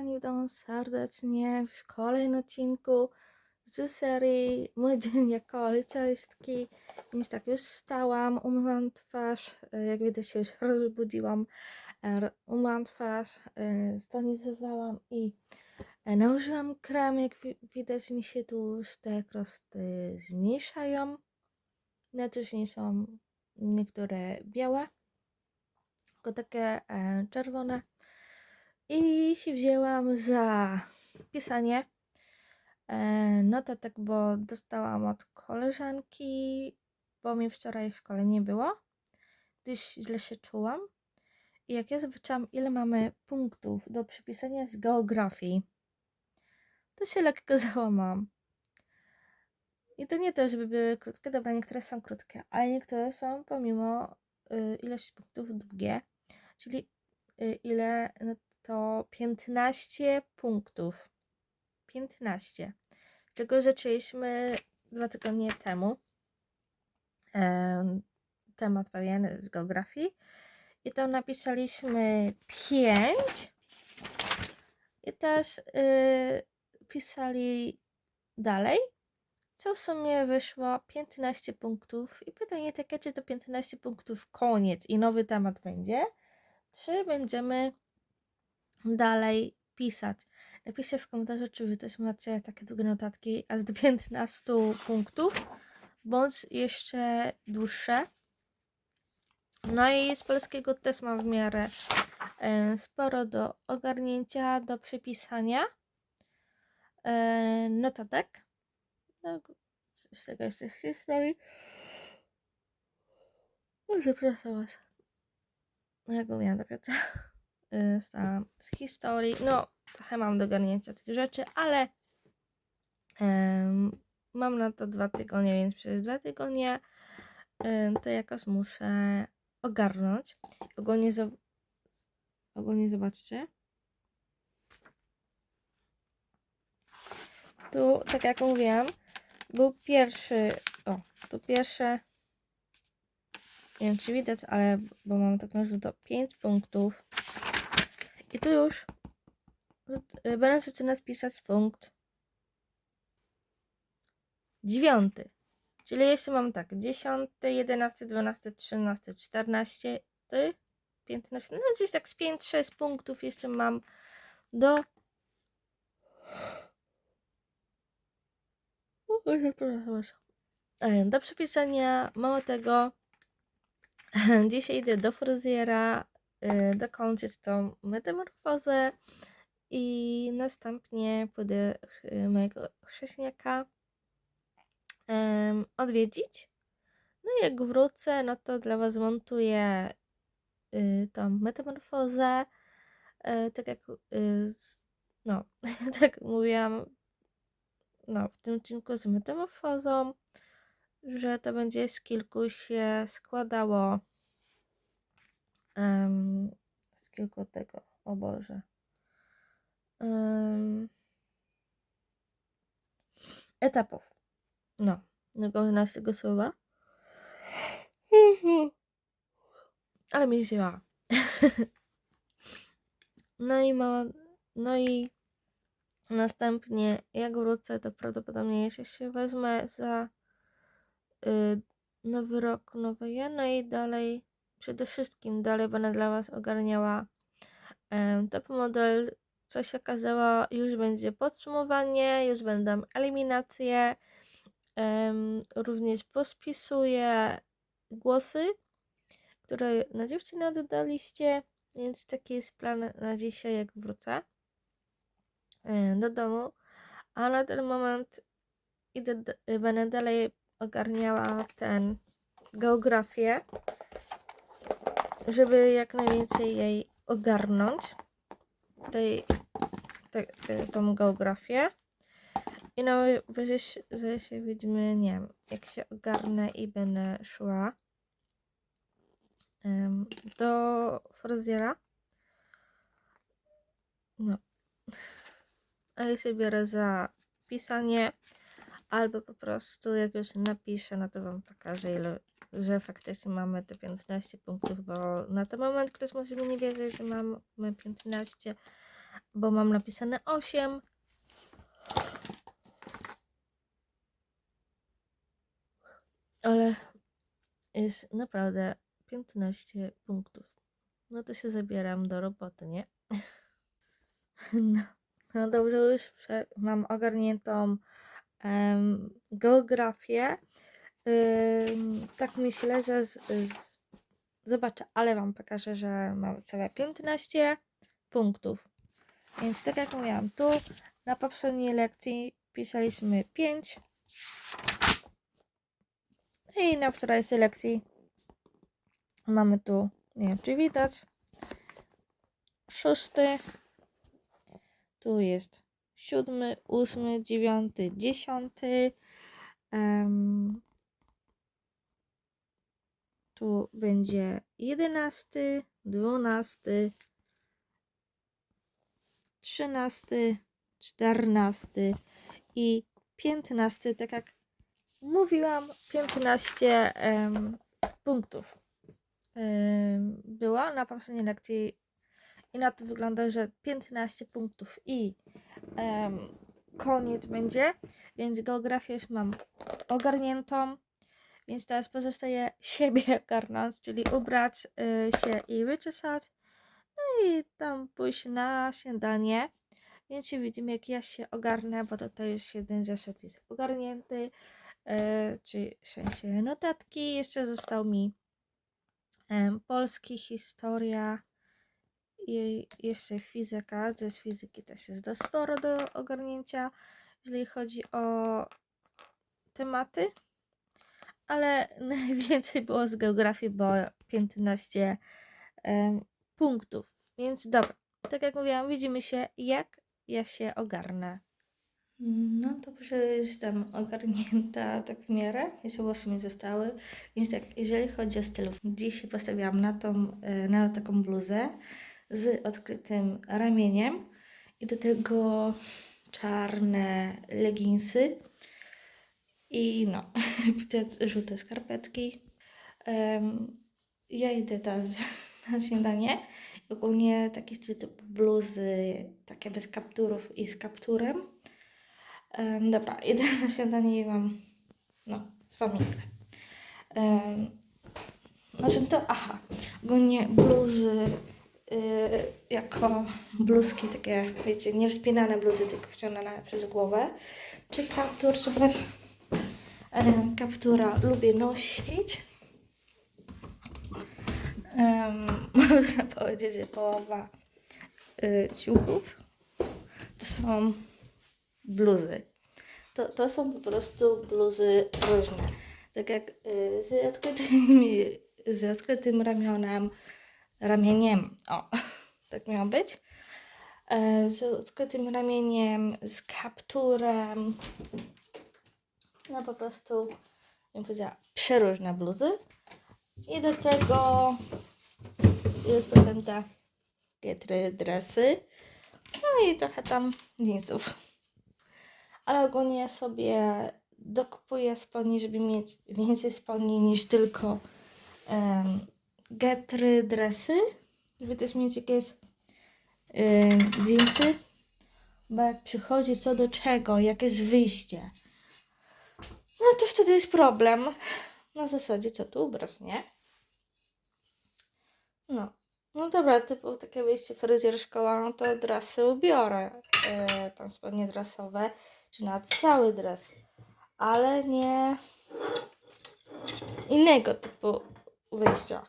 kochani, witam serdecznie w kolejnym odcinku z serii Mój dzień jako licealistki. Więc tak, już wstałam, umywam twarz, e, jak widać się już rozbudziłam, e, umyłam twarz, stonizowałam i e, nałożyłam krem, jak wi- widać mi się tu już te krosty zmniejszają. Najczęściej są niektóre białe, tylko takie czerwone. I się wzięłam za pisanie e, notatek, bo dostałam od koleżanki, bo mi wczoraj w szkole nie było, gdyż źle się czułam. I jak ja zobaczyłam, ile mamy punktów do przypisania z geografii, to się lekko załamałam. I to nie to, żeby były krótkie, dobra, niektóre są krótkie, ale niektóre są pomimo y, ilości punktów długie, czyli y, ile, no to 15 punktów. 15. Czego zaczęliśmy dwa tygodnie temu. Em, temat pewien z geografii. I to napisaliśmy 5. I też y, pisali dalej. Co w sumie wyszło 15 punktów. I pytanie takie, czy to 15 punktów koniec i nowy temat będzie? Czy będziemy dalej pisać. Napiszcie w komentarzu, czy wy też macie takie długie notatki aż do 15 punktów, bądź jeszcze dłuższe. No i z polskiego też mam w miarę e, sporo do ogarnięcia, do przepisania e, notatek. No, z tego z historii. Przepraszam was. No, Jak mówiłam do Piotra y, z, historii. No, trochę mam do ogarnięcia tych rzeczy, ale mam na to dwa tygodnie, więc przez dwa tygodnie em, to jakoś muszę ogarnąć. Ogólnie, zob- ogólnie zobaczcie. Tu, tak jak mówiłam, był pierwszy, o, tu pierwsze, nie wiem czy widać, ale bo mam tak na to 5 punktów. I tu już. Będę zaczynać pisać punkt? Dziewiąty. Czyli jeszcze mam tak, 10, 11, 12, 13, 14, ty, 15, no gdzieś tak z 5-6 punktów jeszcze mam do. E, do przepisania mało tego. Dzisiaj idę do fryzjera dokończyć tą metamorfozę i następnie pójdę y, mojego chrześniaka odwiedzić. No i jak wrócę, no to dla Was montuję y, tą metamorfozę. Y, tak jak y, no, tak mówiłam no, w tym odcinku z metamorfozą, że to będzie z kilku się składało em, z kilku tego, o Boże. Em, etapów. No, nie znam tego słowa. Ale mi wzięła. No i mała, no i następnie jak wrócę, to prawdopodobnie jeszcze się wezmę za y, nowy rok, nowe ja, no i dalej, przede wszystkim dalej będę dla Was ogarniała top model, co się okazało, już będzie podsumowanie, już będą eliminacje, em, również pospisuję głosy, które na dziewczynę dodaliście, więc taki jest plan na dzisiaj, jak wrócę do domu, a na ten moment idę, będę dalej ogarniała ten geografię, żeby jak najwięcej jej ogarnąć, tej, te, te, tą geografię. I no, wyżej się, widzimy, nie wiem, jak się ogarnę i będę szła em, do fryzjera. No. A ja się biorę za pisanie, albo po prostu jak już napiszę, no to wam pokażę, ile, że faktycznie mamy te 15 punktów, bo na ten moment ktoś może mi nie wierzyć, że mamy 15, bo mam napisane 8. Ale jest naprawdę 15 punktów. No to się zabieram do roboty, nie? No, no dobrze, już mam ogarniętą em, geografię. Tak myślę, że z, z, zobaczę, ale wam pokażę, że mam całe 15 punktów. Więc tak jak mówiłam, tu na poprzedniej lekcji pisaliśmy 5 i na wczorajszej lekcji mamy tu, nie wiem czy widać, szósty, tu jest siódmy, ósmy, dziewiąty, dziesiąty, tu będzie jedenasty, dwunasty, trzynasty, czternasty i piętnasty, tak jak mówiłam, 15 em, punktów em, była na poprzedniej lekcji i na to wygląda, że 15 punktów i em, koniec będzie, więc geografię już mam ogarniętą, więc teraz pozostaje siebie ogarnąć, czyli ubrać y, się i wyczesać, no i tam pójść na śniadanie. Więc się widzimy, jak ja się ogarnę, bo tutaj już jeden zeszyt jest ogarnięty, e, czyli w sensie notatki. Jeszcze został mi polski, historia i jeszcze fizyka. Ze fizyki też jest dość sporo do ogarnięcia, jeżeli chodzi o tematy. Ale najwięcej było z geografii, bo 15 em, punktów. Więc dobra, tak jak mówiłam, widzimy się, jak ja się ogarnę. No dobrze, jestem ogarnięta tak w miarę. Jeszcze włosy mi zostały. Więc tak, jeżeli chodzi o styl, dzisiaj postawiłam na, tą, e, na taką bluzę z odkrytym ramieniem i do tego czarne leginsy i no, te żółte skarpetki. Ja idę teraz na śniadanie. Ogólnie taki styl typu bluzy, takie bez kapturów i z kapturem. Em, dobra, idę na śniadanie i wam, no, z wami znaczy to, aha, ogólnie bluzy y, jako bluzki takie, wiecie, nie bluzy, tylko wciągane przez głowę. Czy kaptur, em, kaptura lubię nosić. Em, można powiedzieć, że połowa y, ciuchów to są bluzy. To, to są po prostu bluzy różne. Tak jak y, z, odkrytymi, z odkrytym ramionem, ramieniem, o, tak miało być. E, Z odkrytym ramieniem, z kapturem. No po prostu, bym powiedziała, przeróżne bluzy. I do tego jest potem te getry, dresy. No i trochę tam jeansów. Ale ogólnie sobie dokupuję spodnie, żeby mieć więcej spodni niż tylko um, getry, dresy. Żeby też mieć jakieś jeansy. Bo jak przychodzi co do czego, jakieś wyjście, no to wtedy jest problem. Na zasadzie co tu ubrać, nie? No. No dobra, typu takie wyjście fryzjer szkoła, no to dresy ubiorę. Yy, tam spodnie dresowe, czy nawet cały dres. Ale nie innego typu wyjścia.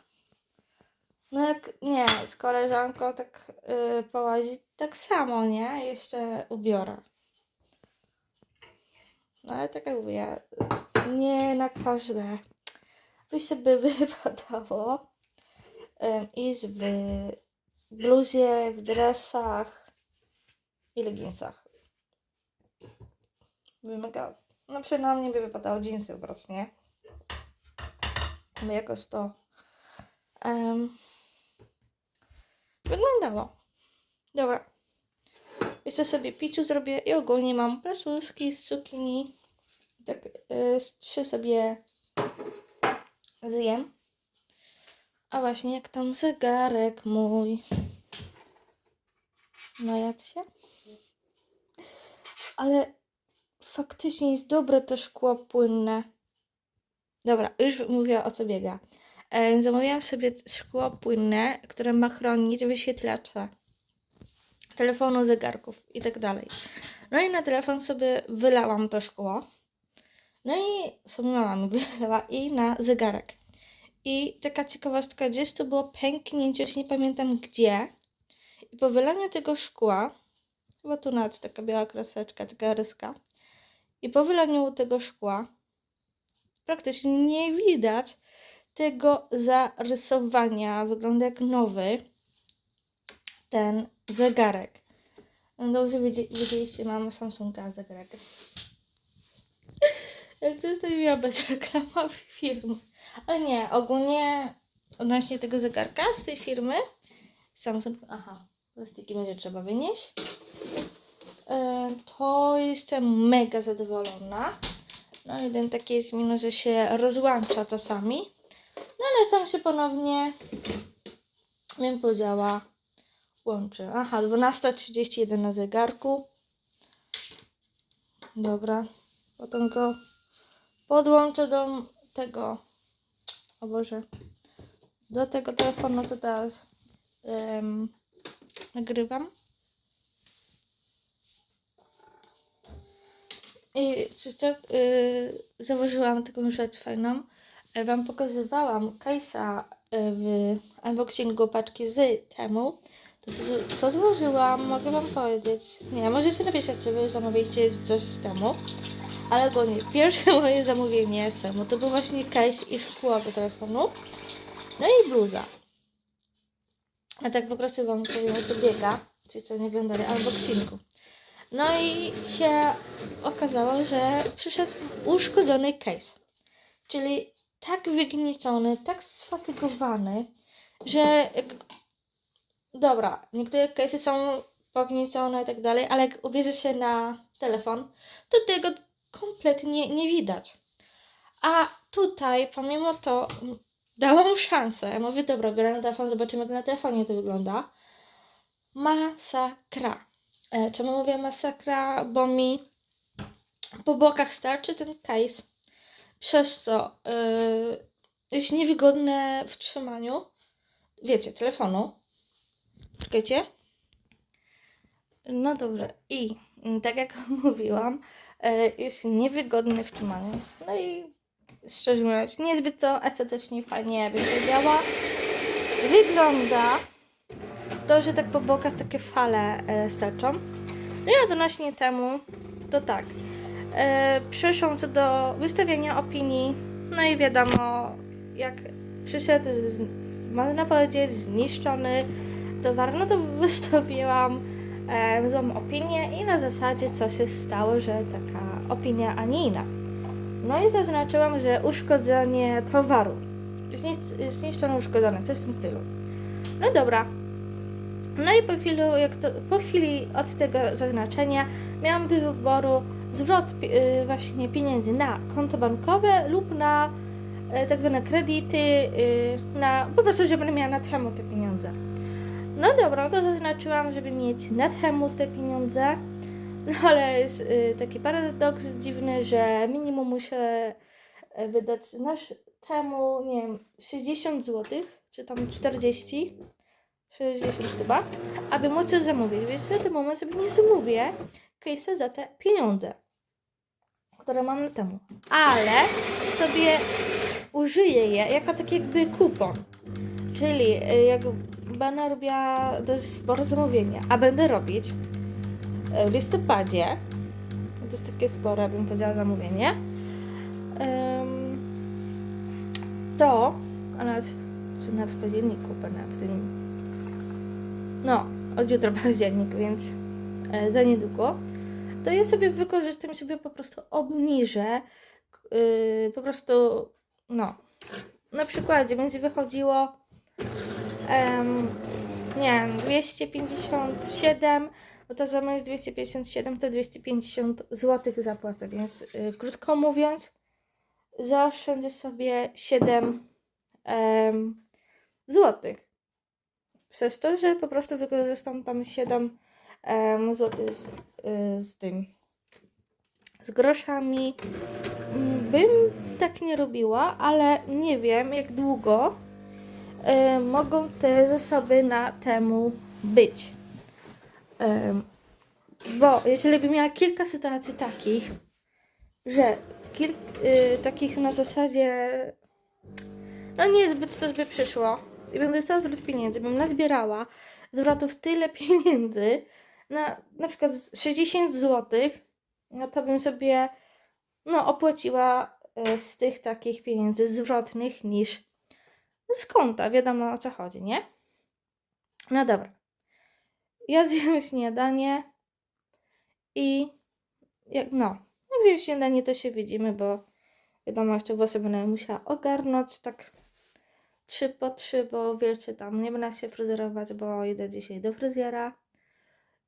No jak nie, z koleżanką tak yy, połazić, tak samo, nie? Jeszcze ubiorę. No ale tak jak mówię, nie na każde wyjście by wypadało em, iść w bluzie, w dresach i leginsach. Wymaga, no przynajmniej by wypadało dżinsy ubrać, nie? By jakoś to em, wyglądało. Dobra. Jeszcze sobie piciu zrobię i ogólnie mam placuszki z cukinii. Tak, y, z trzy sobie zjem. A właśnie jak tam zegarek mój. najadł się. Ale faktycznie jest dobre to szkło płynne. Dobra, już mówię o co biega. E, zamówiłam sobie szkło płynne, które ma chronić wyświetlacze telefonu, zegarków i tak dalej. No i na telefon sobie wylałam to szkło. No i sobie mama mi wylała i na zegarek. I taka ciekawostka, gdzieś to było pęknięcie, już nie pamiętam gdzie. I po wylaniu tego szkła, chyba tu nawet taka biała kreseczka, taka ryska. I po wylaniu tego szkła praktycznie nie widać tego zarysowania. Wygląda jak nowy ten zegarek. No Dobrze wiedzie- wiedzieliście, mam Samsunga zegarek. Jak coś to miała być reklama firmy. Ale nie, ogólnie odnośnie tego zegarka z tej firmy Samsung, aha, plastiki będzie trzeba wynieść. E, To jestem mega zadowolona. No jeden taki jest minus, że się rozłącza czasami. No ale sam się ponownie bym powiedziała łączy. Aha, 12.31 na zegarku. Dobra. Potem go podłączę do tego. O Boże. Do tego telefonu, co teraz em, nagrywam. I jeszcze y, założyłam taką rzecz fajną. E, Wam pokazywałam case'a y, w unboxingu paczki z temu. To, złożyłam, mogę Wam powiedzieć. Nie, możecie napisać, czy Wy zamówiliście coś z temu. Ale ogólnie, pierwsze moje zamówienie z temu to był właśnie case i szkło do telefonu. No i bluza. A tak po prostu Wam powiem, co biega. Czyli co nie oglądali unboxingu. No i się okazało, że przyszedł uszkodzony case. Czyli tak wygnieciony, tak sfatygowany, że. Dobra, niektóre case'y są pogniecione i tak dalej, ale jak ubierze się na telefon, to tego kompletnie nie widać. A tutaj, pomimo to, dałam szansę. Mówię, dobra, biorę na telefon, zobaczymy, jak na telefonie to wygląda. Masakra. E, Czemu mówię masakra? Bo mi po bokach starczy ten case, przez co yy, jest niewygodne w trzymaniu, wiecie, telefonu. Czekajcie. No dobrze. I mm, tak jak mówiłam, e, jest niewygodny w trzymaniu. No i szczerze mówiąc, niezbyt to estetycznie fajnie bym powiedziała. Wygląda to, że tak po bokach takie fale e, starczą. No i odnośnie temu, to tak. E, co do wystawienia opinii. No i wiadomo, jak przyszedł, z, można powiedzieć, zniszczony towar, no to wystawiłam e, złą opinię i na zasadzie co się stało, że taka opinia, a nie inna. No i zaznaczyłam, że uszkodzenie towaru. Zniszcz- Zniszczone, uszkodzone, coś w tym stylu. No dobra, no i po chwili, to, po chwili od tego zaznaczenia miałam do wyboru zwrot y, właśnie pieniędzy na konto bankowe lub na y, tak zwane kredyty, y, na, po prostu, żebym miała na temu te pieniądze. No dobra, to zaznaczyłam, żeby mieć na temu te pieniądze. No ale jest y, taki paradoks dziwny, że minimum muszę y, wydać nasz temu, nie wiem, 60 zł, czy tam 40, 60 chyba, aby móc coś zamówić. Więc w tym momencie sobie nie zamówię case'a za te pieniądze, które mam na temu. Ale sobie użyję je jako taki jakby kupon. Czyli y, jak będę robiła dość spore zamówienie, a będę robić y, w listopadzie, to jest takie spore, bym powiedziała, zamówienie, to, a nawet, czy nawet w październiku będę w tym no, od jutra październik, więc e, za niedługo, to ja sobie wykorzystam i sobie po prostu obniżę, y, po prostu, no, na przykładzie będzie wychodziło, nie wiem, 257, bo to zamiast 257 to 250 zł zapłacę, więc y, krótko mówiąc, zaoszczędzę sobie 7 em, złotych przez to, że po prostu wykorzystam tam 7 em, złoty z, y, z tym, z groszami. Mm, Bym tak nie robiła, ale nie wiem jak długo y, mogą te zasoby na temu być. Em, bo jeżeli bym miała kilka sytuacji takich, że kil, y, takich na zasadzie no niezbyt coś by przyszło i bym dostała zwrot pieniędzy, bym nazbierała zwrotów tyle pieniędzy, na na przykład 60 zł, no to bym sobie no opłaciła y, z tych takich pieniędzy zwrotnych niż z konta, wiadomo o co chodzi, nie? No dobra. Ja zjem śniadanie i jak, no, jak zjem śniadanie to się widzimy, bo wiadomo, jeszcze włosy będę musiała ogarnąć tak trzy po trzy, bo wiecie, tam nie będę się fryzjerować, bo idę dzisiaj do fryzjera,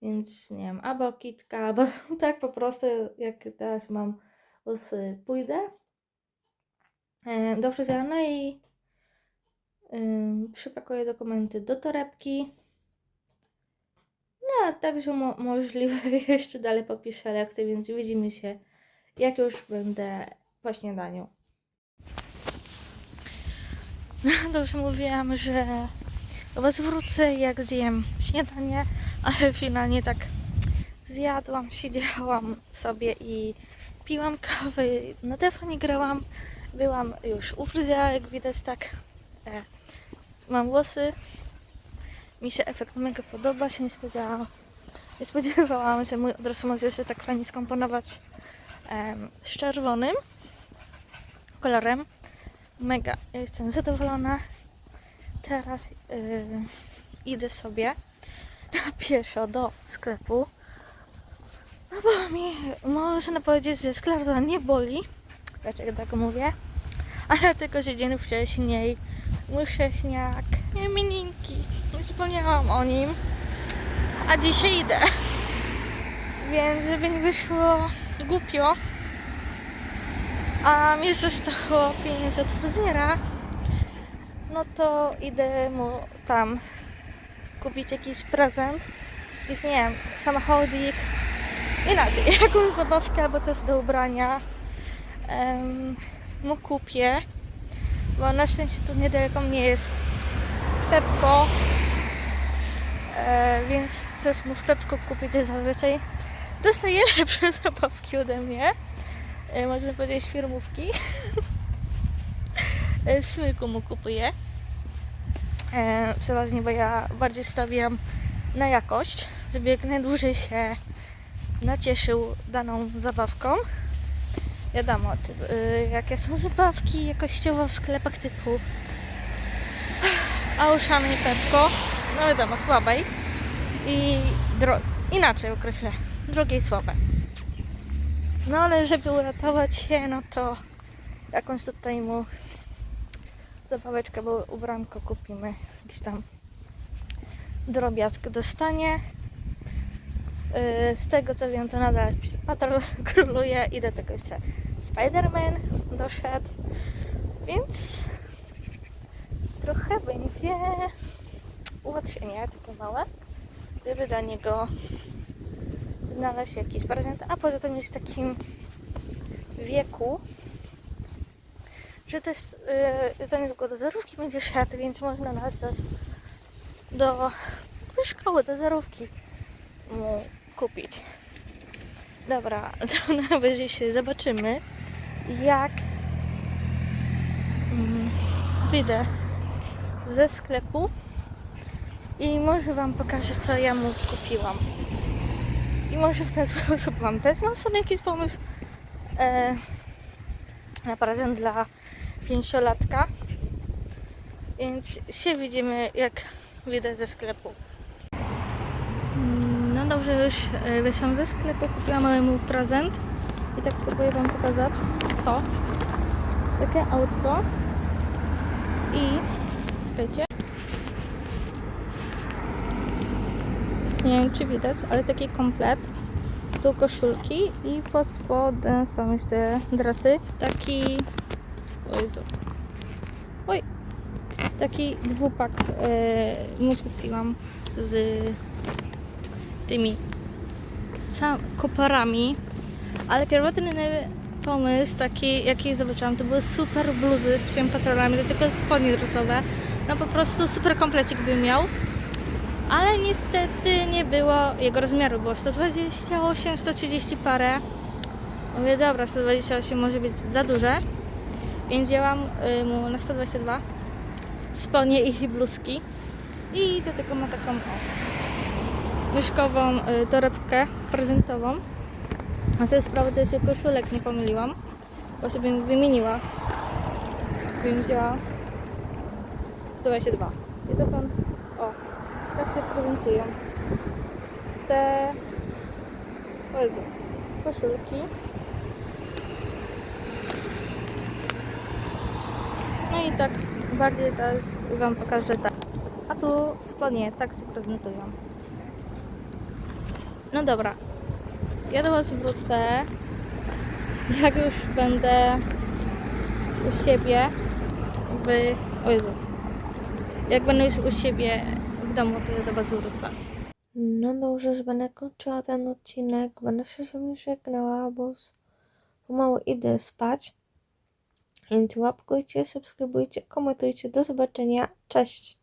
więc nie wiem, albo kitka, albo tak po prostu, jak teraz mam włosy, pójdę e, do fryzjera, no i przypakuję dokumenty do torebki, no, a także mo- możliwe jeszcze dalej popiszę lekcje, więc widzimy się, jak już będę po śniadaniu. No dobrze, mówiłam, że do Was wrócę, jak zjem śniadanie, ale finalnie tak zjadłam, siedziałam sobie i piłam kawę, na telefonie grałam, byłam już u fryzjera, jak widać tak e, mam włosy, mi się efekt mega podoba, się nie spodziewałam, nie spodziewałam, że mój odrost może się tak fajnie skomponować em, z czerwonym kolorem. Mega, ja jestem zadowolona. Teraz yy, idę sobie na pieszo do sklepu. No bo mi można powiedzieć, że sklep to nie boli. Dlaczego tak mówię? Ale tylko, że dzień wcześniej mój chrześniak miał imieniny. Zapomniałam o nim. A dzisiaj idę. Więc żeby nie wyszło głupio, a mi zostało pieniędzy od fryzjera, no to idę mu tam kupić jakiś prezent, jakiś, nie wiem, samochodzik, inaczej, jakąś zabawkę albo coś do ubrania em, mu kupię, bo na szczęście tu niedaleko mnie jest Pepko, e, więc coś mu w Pepko kupić zazwyczaj dostaje lepsze zabawki ode mnie e, można powiedzieć firmówki. E, w smyku mu kupuję. E, przeważnie, bo ja bardziej stawiam na jakość, żeby jak najdłużej się nacieszył daną zabawką. Wiadomo, typ, y, jakie są zabawki jakościowo w sklepach typu Auchan i Pepko. No wiadomo, słabej. I inaczej określę. Drogie i słabe. No ale żeby uratować się, no to jakąś tutaj mu zabaweczkę, bo ubranko kupimy. Jakiś tam drobiazg dostanie. Yy, Z tego co wiem, to nadal patrol króluje i do tego jeszcze Spider-Man doszedł. Więc trochę będzie ułatwienie takie małe, żeby dla niego znaleźć jakiś prezent, a poza tym jest w takim wieku, że też yy, za niedługo do zerówki będzie szedł, więc można nawet coś do szkoły, do zerówki mu kupić. Dobra, to na razie się zobaczymy, jak mm, wyjdę ze sklepu i może Wam pokażę, co ja mu kupiłam. I może w ten sposób Wam też mam sobie jakiś pomysł e, na prezent dla pięciolatka. Więc się widzimy, jak wyjdę ze sklepu. Dobrze, już e, wyszłam ze sklepu, kupiłam małemu prezent. I tak spróbuję Wam pokazać, co. Takie autko. I, wiecie, nie wiem czy widać, ale taki komplet. Tu koszulki i pod spodem są jeszcze dresy. Taki, o Jezu. Oj, taki dwupak e, mu kupiłam z tymi sam koparami, ale pierwotny pomysł taki, jaki zobaczyłam, to były super bluzy z psiem patrolami, do tego spodnie dresowe. No po prostu super komplecik bym miał. Ale niestety nie było jego rozmiaru, było 128, 130 parę. Mówię, dobra, 128 może być za duże, więc wzięłam y, mu na 122 spodnie i bluzki. I do tego ma taką myszkową y, torebkę prezentową. A to jest sprawa, to jest koszulek, nie pomyliłam, bo sobie wymieniła. Bym wzięła 122. I to są, o, tak się prezentują. Te, o Jezu, koszulki. No i tak bardziej teraz Wam pokażę tak. A tu spodnie tak się prezentują. No dobra. Ja do Was wrócę. Jak już będę u siebie w... O Jezu. Jak będę już u siebie w domu, to ja do Was wrócę. No dobrze, już będę kończyła ten odcinek. Będę się z Wami żegnała, bo pomału idę spać. Więc łapkujcie, subskrybujcie, komentujcie. Do zobaczenia. Cześć!